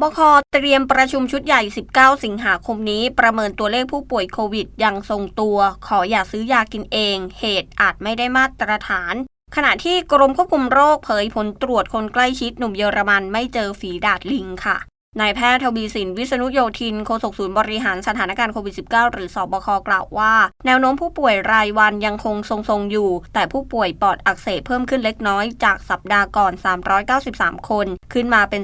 บคเตรียมประชุมชุดใหญ่ 19 สิงหาคมนี้ ประเมินตัวเลขผู้ป่วยโควิดยังทรงตัว ขออย่าซื้อยากินเอง เหตุอาจไม่ได้มาตรฐาน ขณะที่กรมควบคุมโรคเผยผลตรวจคนใกล้ชิดหนุ่มเยอรมันไม่เจอฝีดาดลิงค่ะ นายแพทย์ทวีสินวิษณุโยธินโฆษกศูนย์บริหารสถานการณ์โควิด -19 หรือสอบคกล่าวว่า แนวโน้มผู้ป่วยรายวันยังคงทรงๆอยู่ แต่ผู้ป่วยปอดอักเสบเพิ่มขึ้นเล็กน้อยจากสัปดาห์ก่อน 393 คน ขึ้นมาเป็น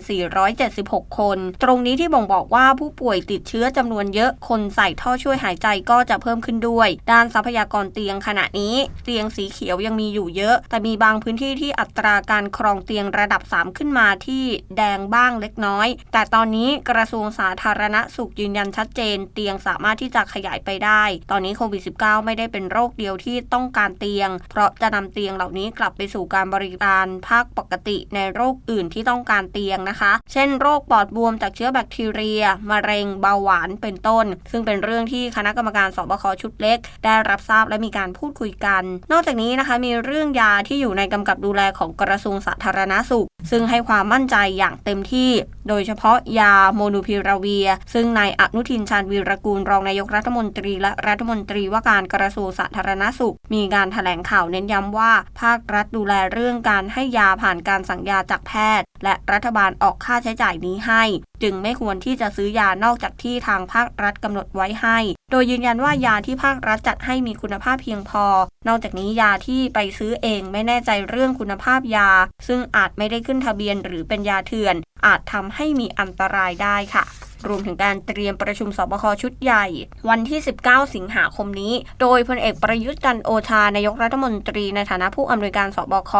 476 คน ตรงนี้ที่บ่งบอกว่าผู้ป่วยติดเชื้อจำนวนเยอะคนใส่ท่อช่วยหายใจก็จะเพิ่มขึ้นด้วย ด้านทรัพยากรเตียงขณะนี้ เตียงสีเขียวยังมีอยู่เยอะ แต่มีบางพื้นที่ที่อัตราการครองเตียงระดับ 3 ขึ้นมาที่แดงบ้างเล็กน้อย แต่ตอนนี้กระทรวงสาธารณสุขยืนยันชัดเจน เตียงสามารถที่จะขยายไปได้ ตอนนี้โควิด -19 ไม่ได้เป็นโรคเดียวที่ต้องการเตียง เพราะจะนำเตียงเหล่านี้กลับไปสู่การบริการภาคปกติในโรคอื่นที่ต้องการเตียงนะคะ เช่น โรคปอดบวมจากเชื้อแบคทีเรีย มะเร็ง เบาหวาน เป็นต้น ซึ่งเป็นเรื่องที่คณะกรรมการสบคชุดเล็ก ได้รับทราบและมีการพูดคุยกัน นอกจากนี้นะคะมีเรื่องยาที่อยู่ในกำกับดูแลของกระทรวงสาธารณสุข ซึ่งให้ความมั่นใจอย่างเต็มที่ โดยเฉพาะยาโมนูพิราเวีย ซึ่งนายอนุทินชาญวีรกูลรองนายกรัฐมนตรี และรัฐมนตรีว่าการกระทรวงสาธารณสุข มีการถแถลงข่าวเน้นย้ำว่า ภาครัฐดูแลเรื่องการให้ยาผ่านการสั่งยาจากแพทย์ และรัฐบาลออกค่าใช้จ่ายนี้ให้จึงไม่ควรที่จะซื้อยานอกจากที่ทางภาครัฐกำหนดไว้ให้ โดยยืนยันว่ายาที่ภาครัฐจัดให้มีคุณภาพเพียงพอ นอกจากนี้ยาที่ไปซื้อเองไม่แน่ใจเรื่องคุณภาพยา ซึ่งอาจไม่ได้ขึ้นทะเบียนหรือเป็นยาเถื่อน อาจทำให้มีอันตรายได้ค่ะ รวมถึงการเตรียมประชุมสบคชุดใหญ่ วันที่ 19 สิงหาคมนี้ โดยพลเอกประยุทธ์จันทร์โอชานายกรัฐมนตรีในฐานะผู้อำนวยการสบค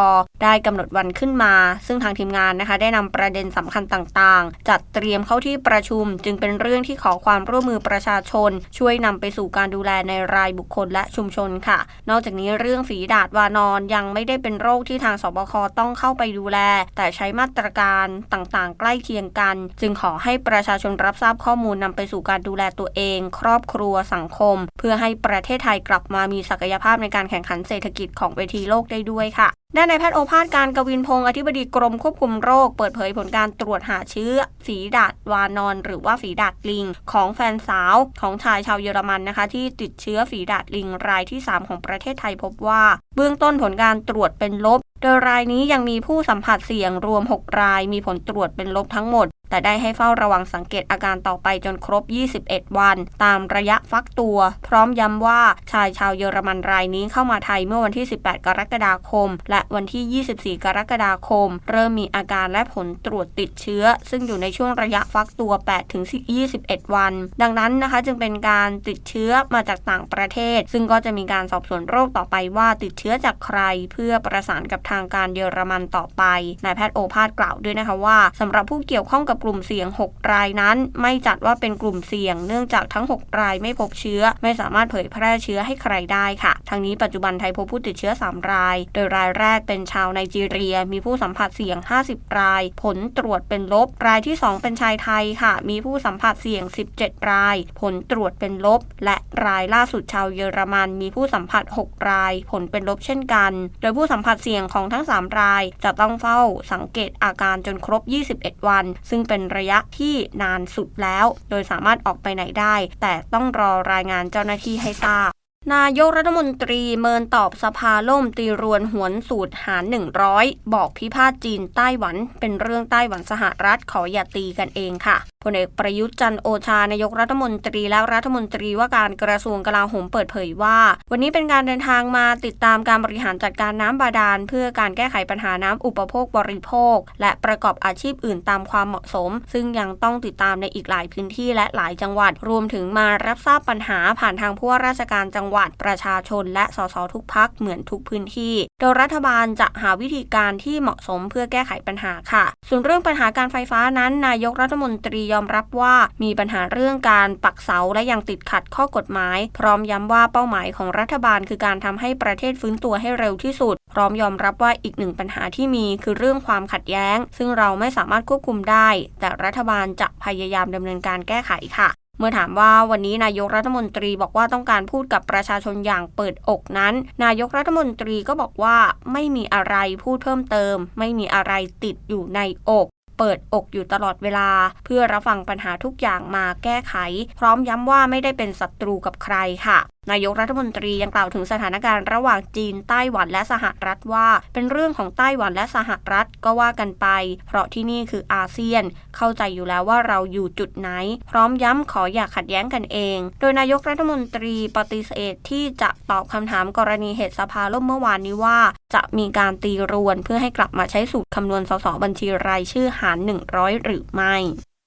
ได้กำหนดวันขึ้นมา ซึ่งทางทีมงานนะคะ ได้นำประเด็นสำคัญต่างๆ จัดเตรียมเข้าที่ประชุม จึงเป็นเรื่องที่ขอความร่วมมือประชาชน ช่วยนำไปสู่การดูแลในรายบุคคลและชุมชนค่ะ นอกจากนี้เรื่องฝีดาดวานอนยังไม่ได้เป็นโรคที่ทางสบคต้องเข้าไปดูแล แต่ใช้มาตรการต่างๆ ใกล้เคียงกัน จึงขอให้ประชาชนรับทราบข้อมูลนำไปสู่การดูแลตัวเอง ครอบครัวสังคม เพื่อให้ประเทศไทยกลับมามีศักยภาพในการแข่งขันเศรษฐกิจของเวทีโลกได้ด้วยค่ะด้านนายแพทย์โอภาสการกวินพงศ์อธิบดีกรมควบคุมโรค เปิดเผยผลการตรวจหาเชื้อ ฝีดาดวานอน หรือว่าฝีดาดลิง ของแฟนสาวของชายชาวเยอรมันนะคะ ที่ติดเชื้อฝีดาดลิงรายที่ 3 ของประเทศไทยพบว่า เบื้องต้นผลการตรวจเป็นลบ โดยรายนี้ยังมีผู้สัมผัสเสี่ยงรวม 6 ราย มีผลตรวจเป็นลบทั้งหมด แต่ได้ให้เฝ้าระวังสังเกตอาการต่อไปจนครบ 21 วัน ตามระยะฟักตัว พร้อมย้ำว่าชายชาวเยอรมันรายนี้เข้ามาไทยเมื่อวันที่ 18 กรกฎาคม และวันที่ 24 กรกฎาคม เริ่มมีอาการและผลตรวจติดเชื้อ ซึ่งอยู่ในช่วงระยะฟักตัว 8 ถึง 21 วัน ดังนั้นนะคะจึงเป็นการติดเชื้อมาจากต่างประเทศ ซึ่งก็จะมีการสอบสวนโรคต่อไปว่าติดเชื้อจากใคร เพื่อประสานกับทางการเยอรมันต่อไปนายแพทย์โอภาสกล่าวด้วยนะคะว่าสำหรับผู้เกี่ยวข้องกับกลุ่มเสี่ยง 6 รายนั้น ไม่จัดว่าเป็นกลุ่มเสี่ยง เนื่องจากทั้ง 6 รายไม่พบเชื้อ ไม่สามารถเผยแพร่เชื้อให้ใครได้ค่ะ ทั้งนี้ปัจจุบันไทยพบผู้ติดเชื้อ 3 ราย โดยรายแรกเป็นชาวไนจีเรีย มีผู้สัมผัสเสี่ยง 50 ราย ผลตรวจเป็นลบ รายที่ 2 เป็นชายไทยค่ะ มีผู้สัมผัสเสี่ยง 17 ราย ผลตรวจเป็นลบ และรายล่าสุดชาวเยอรมัน มีผู้สัมผัส 6 ราย ผลเป็นลบเช่นกัน โดยผู้สัมผัสเสี่ยงของทั้ง 3 ราย จะต้องเฝ้าสังเกตอาการจนครบ 21 วัน ซึ่งเป็นระยะที่นานสุดแล้ว โดยสามารถออกไปไหนได้ แต่ต้องรอรายงานเจ้าหน้าที่ให้ทราบ นายกรัฐมนตรีเมินตอบสภาล่มตีรวนหวนสูตรหาร 100 บอกพิพาทจีนไต้หวัน เป็นเรื่องไต้หวันสหรัฐขออย่าตีกันเองค่ะพลเอกประยุทธ์จันโอชานายกรัฐมนตรีและรัฐมนตรีว่าการกระทรวงกลาโหมเปิดเผยว่า วันนี้เป็นการเดินทางมาติดตามการบริหารจัดการน้ำบาดาล เพื่อการแก้ไขปัญหาน้ำอุปโภคบริโภค และประกอบอาชีพอื่นตามความเหมาะสม ซึ่งยังต้องติดตามในอีกหลายพื้นที่และหลายจังหวัด รวมถึงมารับทราบปัญหาผ่านทางผู้ว่าราชการจังหวัดประชาชน และสสทุกพักเหมือนทุกพื้นที่ โดยรัฐบาลจะหาวิธีการที่เหมาะสมเพื่อแก้ไขปัญหาค่ะ ส่วนเรื่องปัญหาการไฟฟ้านั้น นายกรัฐมนตรียอมรับว่ามีปัญหาเรื่องการปักเสาและยังติดขัดข้อกฎหมาย พร้อมย้ำว่าเป้าหมายของรัฐบาลคือการทำให้ประเทศฟื้นตัวให้เร็วที่สุด พร้อมยอมรับว่าอีกหนึ่งปัญหาที่มีคือเรื่องความขัดแย้ง ซึ่งเราไม่สามารถควบคุมได้ แต่รัฐบาลจะพยายามดำเนินการแก้ไขค่ะ เมื่อถามว่าวันนี้นายกรัฐมนตรีบอกว่าต้องการพูดกับประชาชนอย่างเปิดอกนั้น นายกรัฐมนตรีก็บอกว่าไม่มีอะไรพูดเพิ่มเติม ไม่มีอะไรติดอยู่ในอก เปิดอกอยู่ตลอดเวลา เพื่อรับฟังปัญหาทุกอย่างมาแก้ไข พร้อมย้ำว่าไม่ได้เป็นศัตรูกับใครค่ะ นายกรัฐมนตรียังกล่าวถึงสถานการณ์ระหว่างจีนไต้หวันและสหรัฐว่า เป็นเรื่องของไต้หวันและสหรัฐก็ว่ากันไป เพราะที่นี่คืออาเซียน เข้าใจอยู่แล้วว่าเราอยู่จุดไหน พร้อมย้ำขออย่าขัดแย้งกันเอง โดยนายกรัฐมนตรีปฏิเสธที่จะตอบคำถามกรณีเหตุสภาล่มเมื่อวานนี้ว่า จะมีการตีรวนเพื่อให้กลับมาใช้สูตรคำนวณสสบัญชีรายชื่อหาร 100 หรือไม่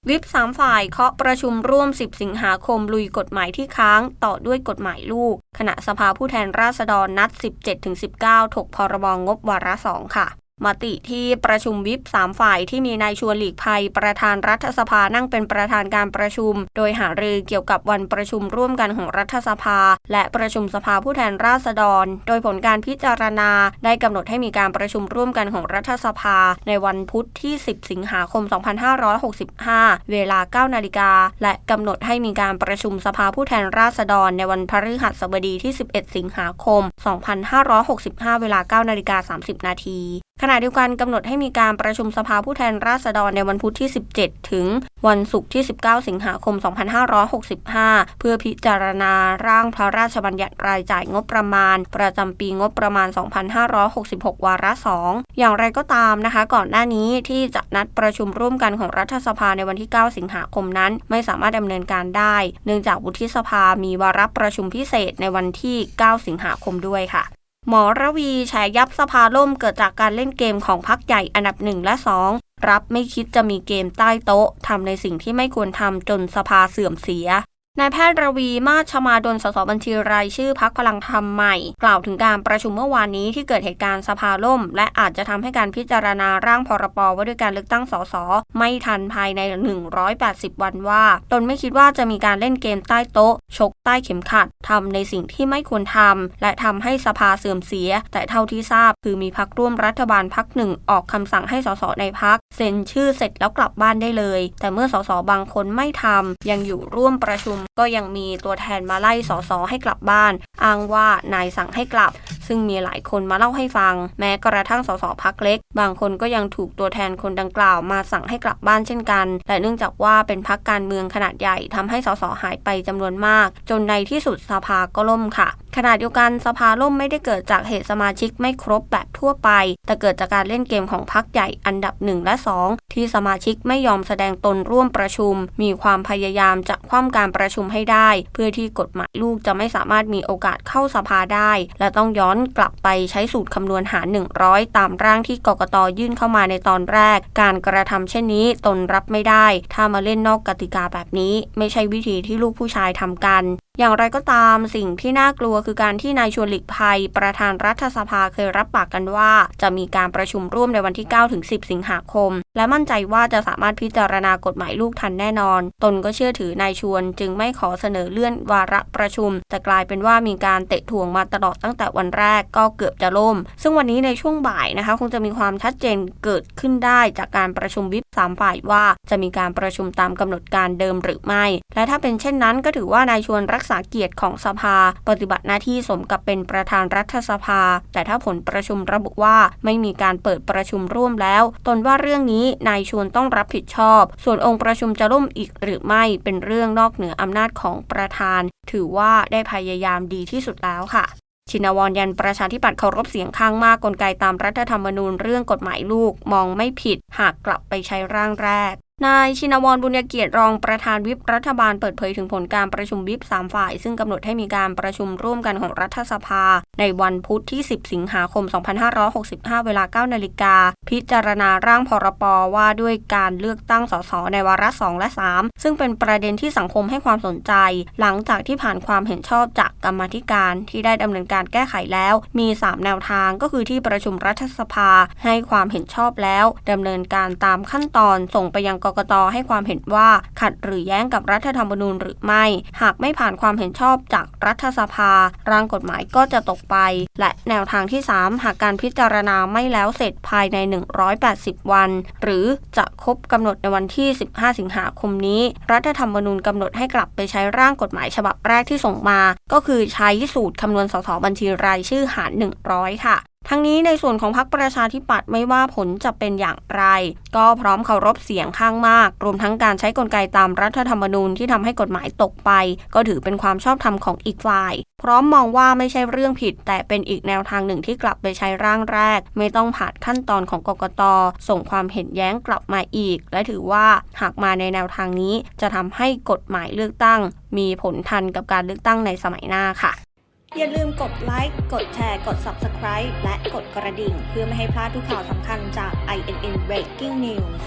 วิปสามฝ่ายเคาะประชุมร่วม 10 สิงหาคมลุยกฎหมายที่ค้างต่อด้วยกฎหมายลูกขณะสภาผู้แทนราษฎรนัด 17-19 ถกพรบงบวาระสองค่ะ มติที่ประชุมวิปสามฝ่ายที่มีนายชวนหลีกภัย ประธานรัฐสภานั่งเป็นประธานการประชุม โดยหารือเกี่ยวกับวันประชุมร่วมกันของรัฐสภา และประชุมสภาผู้แทนราษฎร โดยผลการพิจารณาได้กำหนดให้มีการประชุมร่วมกันของรัฐสภา ในวันพุธที่ 10 สิงหาคม 2565 เวลา 9 นาฬิกา และกำหนดให้มีการประชุมสภาผู้แทนราษฎร ในวันพฤหัสบดีที่ 11 สิงหาคม 2565 เวลา 9 นาฬิกา 30 นาที ขณะเดียวกันกำหนดให้มีการประชุมสภาผู้แทนราษฎรในวันพุธที่ 17 ถึงวันศุกร์ที่ 19 สิงหาคม 2565 เพื่อพิจารณาร่างพระราชบัญญัติรายจ่ายงบประมาณ ประจำปีงบประมาณ 2566 วาระ2อย่างไรก็ตามนะคะ ก่อนหน้านี้ที่จะนัดประชุมร่วมกันของรัฐสภาในวันที่ 9 สิงหาคมนั้น ไม่สามารถดำเนินการได้ เนื่องจากวุฒิสภามีวาระประชุมพิเศษในวันที่ 9 สิงหาคมด้วยค่ะ หมอระวีแฉยับสภาล่มเกิดจากการเล่นเกมของพักใหญ่อันดับหนึ่งและสองรับไม่คิดจะมีเกมใต้โต๊ะทำในสิ่งที่ไม่ควรทำจนสภาเสื่อมเสีย นายแพทย์ระวีมาชมาดล สสบัญชีรายชื่อพักพลังธรรมใหม่ กล่าวถึงการประชุมเมื่อวานนี้ที่เกิดเหตุการณ์สภาล่ม และอาจจะทำให้การพิจารณาร่างพรปว่าด้วยการเลือกตั้งสสไม่ทันภายใน 180 วันว่า ตนไม่คิดว่าจะมีการเล่นเกมใต้โต๊ะ ชกใต้เข็มขัดทำในสิ่งที่ไม่ควรทำและทำให้สภาเสื่อมเสีย แต่เท่าที่ทราบ คือมีพักร่วมรัฐบาลพักหนึ่งออกคำสั่งให้สสในพักเซ็นชื่อเสร็จแล้วกลับบ้านได้เลย แต่เมื่อสสบางคนไม่ทำยังอยู่ร่วมประชุมก็ยังมีตัวแทนมาไล่สสให้กลับบ้าน อ้างว่านายสั่งให้กลับ ซึ่งมีหลายคนมาเล่าให้ฟัง แม้กระทั่งสสพักเล็ก บางคนก็ยังถูกตัวแทนคนดังกล่าวมาสั่งให้กลับบ้านเช่นกันและเนื่องจากว่าเป็นพักการเมืองขนาดใหญ่ทำให้สสหายไปจำนวนมาก จนในที่สุดสภาก็ล่มค่ะ ขณะเดียวกันสภาล่มไม่ได้เกิดจากเหตุสมาชิกไม่ครบแบบทั่วไป แต่เกิดจากการเล่นเกมของพักใหญ่อันดับ 1 และ 2 ที่สมาชิกไม่ยอมแสดงตนร่วมประชุม มีความพยายามจะคว่ำการประชุมให้ได้ เพื่อที่กฎหมายลูกจะไม่สามารถมีโอกาสเข้าสภาได้ และต้องย้อนกลับไปใช้สูตรคำนวณหาร 100 ตามร่างที่กกตยื่นเข้ามาในตอนแรก การกระทำเช่นนี้ตนรับไม่ได้ ถ้ามาเล่นนอกกติกาแบบนี้ ไม่ใช่วิธีที่ลูกผู้ชายทำกันอย่างไรก็ตามสิ่งที่น่ากลัวคือการที่นายชวนหลีกภัย ประธานรัฐสภาเคยรับปากกันว่า จะมีการประชุมร่วมในวันที่ 9 ถึง 10 สิงหาคม และมั่นใจว่าจะสามารถพิจารณากฎหมายลูกทันแน่นอน ตนก็เชื่อถือนายชวนจึงไม่ขอเสนอเลื่อนวาระประชุม แต่กลายเป็นว่ามีการเตะถ่วงมาตลอดตั้งแต่วันแรกก็เกือบจะล่ม ซึ่งวันนี้ในช่วงบ่ายนะคะคงจะมีความชัดเจนเกิดขึ้นได้จากการประชุมวิปสามฝ่ายว่าจะมีการประชุมตามกำหนดการเดิมหรือไม่ และถ้าเป็นเช่นนั้นก็ถือว่านายชวนรักษาเกียรติของสภา ปฏิบัติหน้าที่สมกับเป็นประธานรัฐสภา แต่ถ้าผลประชุมระบุว่าไม่มีการเปิดประชุมร่วมแล้ว ตนว่าเรื่องนี้นายชวนต้องรับผิดชอบ ส่วนองค์ประชุมจะล่มอีกหรือไม่เป็นเรื่องนอกเหนืออำนาจของประธาน ถือว่าได้พยายามดีที่สุดแล้วค่ะ ชินวรยันประชาธิปัตย์เคารพเสียงข้างมากกลไกตามรัฐธรรมนูญเรื่องกฎหมายลูกมองไม่ผิดหากกลับไปใช้ร่างแรก นายชินวรบุญญเกียรติรองประธานวิปรัฐบาลเปิดเผยถึงผลการประชุมวิปสามฝ่าย ซึ่งกำหนดให้มีการประชุมร่วมกันของรัฐสภา ในวันพุธที่ 10 สิงหาคม 2565 เวลา 9 นาฬิกา พิจารณาร่างพรปว่าด้วยการเลือกตั้งสสในวาระ 2 และ 3 ซึ่งเป็นประเด็นที่สังคมให้ความสนใจ หลังจากที่ผ่านความเห็นชอบจากกรรมธิการที่ได้ดำเนินการแก้ไขแล้ว มี 3 แนวทางก็คือที่ประชุมรัฐสภา ให้ความเห็นชอบแล้วดำเนินการตามขั้นตอนส่งไปยังกกตให้ความเห็นว่าขัดหรือแย้งกับรัฐธรรมนูญหรือไม่ หากไม่ผ่านความเห็นชอบจากรัฐสภา ร่างกฎหมายก็จะตกไป และแนวทางที่ 3 หากการพิจารณาไม่แล้วเสร็จภายใน 180 วัน หรือจะครบกำหนดในวันที่ 15 สิงหาคมนี้ รัฐธรรมนูญกำหนดให้กลับไปใช้ร่างกฎหมายฉบับแรกที่ส่งมา ก็คือใช้สูตรคำนวณสสบัญชีรายชื่อหาร 100 ค่ะ ทั้งนี้ในส่วนของพรรคประชาธิปัตย์ไม่ว่าผลจะเป็นอย่างไร ก็พร้อมเคารพเสียงข้างมาก รวมทั้งการใช้กลไกตามรัฐธรรมนูญที่ทำให้กฎหมายตกไป ก็ถือเป็นความชอบธรรมของอีกฝ่าย พร้อมมองว่าไม่ใช่เรื่องผิด แต่เป็นอีกแนวทางหนึ่งที่กลับไปใช้ร่างแรก ไม่ต้องผ่านขั้นตอนของกกตส่งความเห็นแย้งกลับมาอีก และถือว่าหากมาในแนวทางนี้จะทำให้กฎหมายเลือกตั้ง มีผลทันกับการเลือกตั้งในสมัยหน้าค่ะ อย่าลืมกดไลค์ กดแชร์ กด Subscribe และกดกระดิ่ง เพื่อไม่ให้พลาดทุกข่าวสำคัญจาก INN Breaking News